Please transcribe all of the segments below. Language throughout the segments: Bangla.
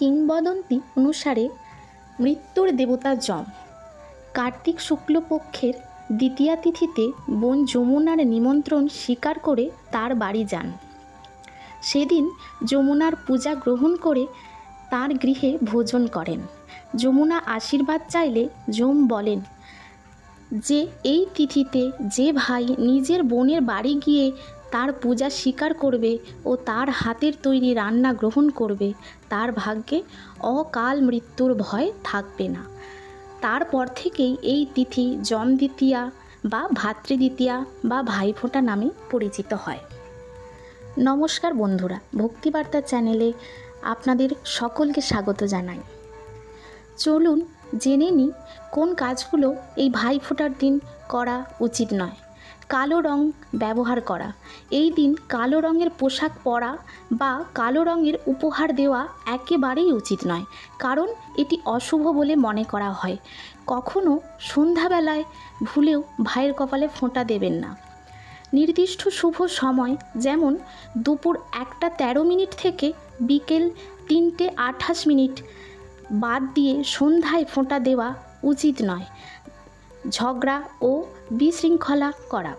কিংবদন্তি অনুসারে মৃত্যুর দেবতা যম। কার্তিক শুক্লপক্ষের দ্বিতীয়া তিথিতে বোন যমুনার নিমন্ত্রণ স্বীকার করে তার বাড়ি যান। সেদিন যমুনার পূজা গ্রহণ করে তার গৃহে ভোজন করেন। যমুনা আশীর্বাদ চাইলে যম বলেন, যে এই তিথিতে যে ভাই নিজের বোনের বাড়ি গিয়ে তার পূজা স্বীকার করবে ও তার হাতের তৈরি রান্না গ্রহণ করবে, তার ভাগ্যে অকাল মৃত্যুর ভয় থাকবে না। তারপর থেকেই এই তিথি জম দ্বিতীয়া বা ভাতৃদ্বিতীয়া বা ভাইফোঁটা নামে পরিচিত হয়। নমস্কার বন্ধুরা, ভক্তিবার্তা চ্যানেলে আপনাদের সকলকে স্বাগত জানাই। চলুন জেনে নিই কোন কাজগুলো এই ভাইফোঁটার দিন করা উচিত নয়। কালো রং ব্যবহার করা। এই দিন কালো রঙের পোশাক পরা বা কালো রঙের উপহার দেওয়া একেবারেই উচিত নয়, কারণ এটি অশুভ বলে মনে করা হয়। কখনও সন্ধ্যাবেলায় ভুলেও ভাইয়ের কপালে ফোঁটা দেবেন না। নির্দিষ্ট শুভ সময় যেমন দুপুর একটা তেরো মিনিট থেকে বিকেল তিনটে আঠাশ মিনিট বাদ দিয়ে সন্ধ্যায় ফোঁটা দেওয়া উচিত নয়। ঝগড়া ও বিশৃঙ্খলা করা।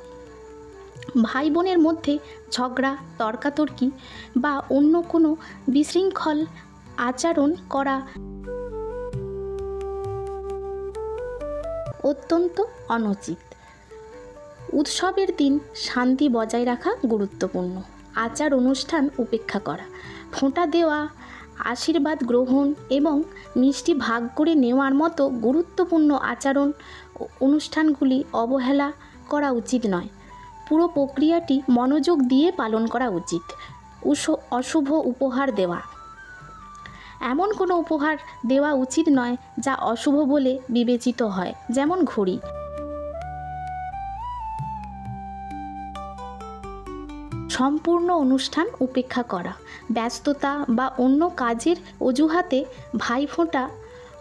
ভাই বোনের মধ্যে ঝগড়া, তর্কাতর্কি বা অন্য কোনো বিশৃঙ্খল আচরণ করা অত্যন্ত অনুচিত। উৎসবের দিন শান্তি বজায় রাখা গুরুত্বপূর্ণ। আচার অনুষ্ঠান উপেক্ষা করা, ফোঁটা দেওয়া আশীর্বাদ গ্রহণ এবং মিষ্টি ভাগ করে নেওয়ার মতো গুরুত্বপূর্ণ আচরণ অনুষ্ঠানগুলি অবহেলা করা উচিত নয়। পুরো প্রক্রিয়াটি মনোযোগ দিয়ে পালন করা উচিত। অশুভ উপহার দেওয়া। এমন কোনো উপহার দেওয়া উচিত নয় যা অশুভ বলে বিবেচিত হয়, যেমন ঘড়ি। সম্পূর্ণ অনুষ্ঠান উপেক্ষা করা। ব্যস্ততা বা অন্য কাজের অজুহাতে ভাইফোঁটা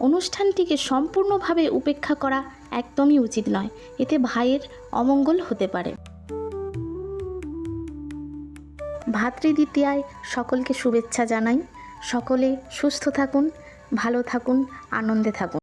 অনুষ্ঠানটিকে সম্পূর্ণভাবে উপেক্ষা করা একদমই উচিত নয়। এতে ভাইয়ের অমঙ্গল হতে পারে। ভাতৃদ্বিতীয়ায় সকলকে শুভেচ্ছা জানাই। সকলে সুস্থ থাকুন, ভালো থাকুন, আনন্দে থাকুন।